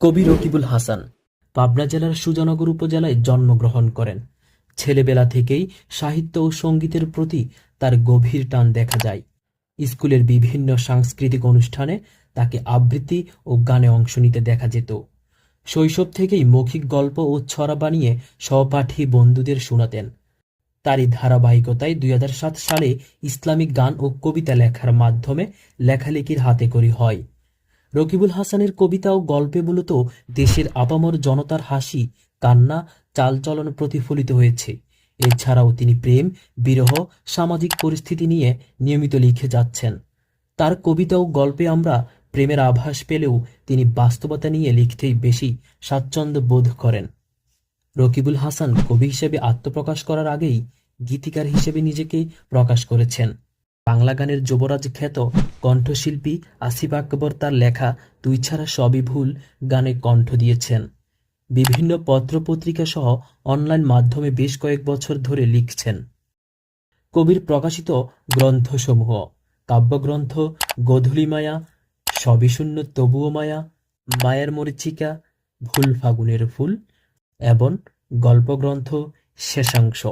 কবি রকিবুল হাসান পাবনা জেলার সুজানগর উপজেলায় জন্মগ্রহণ করেন। ছেলেবেলা থেকেই সাহিত্য ও সঙ্গীতের প্রতি তার গভীর টান দেখা যায়। স্কুলের বিভিন্ন সাংস্কৃতিক অনুষ্ঠানে তাকে আবৃত্তি ও গানে অংশ নিতে দেখা যেত। শৈশব থেকেই মৌখিক গল্প ও ছড়া বানিয়ে সহপাঠী বন্ধুদের শোনাতেন। তারই ধারাবাহিকতায় দুই হাজার সাত সালে ইসলামিক গান ও কবিতা লেখার মাধ্যমে লেখালেখির হাতেখড়ি হয়। রকিবুল হাসানের কবিতা ও গল্পে মূলত দেশের আপামর জনতার হাসি, কান্না, চালচলন প্রতিফলিত হয়েছে। এছাড়াও তিনি প্রেম, বিরহ, সামাজিক পরিস্থিতি নিয়ে নিয়মিত লিখে যাচ্ছেন। তার কবিতা ও গল্পে আমরা প্রেমের আভাস পেলেও তিনি বাস্তবতা নিয়ে লিখতেই বেশি স্বাচ্ছন্দ্য বোধ করেন। রকিবুল হাসান কবি হিসেবে আত্মপ্রকাশ করার আগেই গীতিকার হিসেবে নিজেকে প্রকাশ করেছেন। বাংলা গানের যুবরাজ খ্যাত কণ্ঠশিল্পী আসিফ আকবর তার লেখা তুই ছাড়া সবই ভুল গানে কণ্ঠ দিয়েছেন। বিভিন্ন পত্রপত্রিকা সহ অনলাইন মাধ্যমে বেশ কয়েক বছর ধরে লিখছেন। কবির প্রকাশিত গ্রন্থসমূহ কাব্যগ্রন্থ, গোধূলি মায়া, সবই শূন্য তবুও মায়া, মায়ের মরিচিকা, ভুল ফাগুনের ফুল এবং গল্পগ্রন্থ শেষাংশ।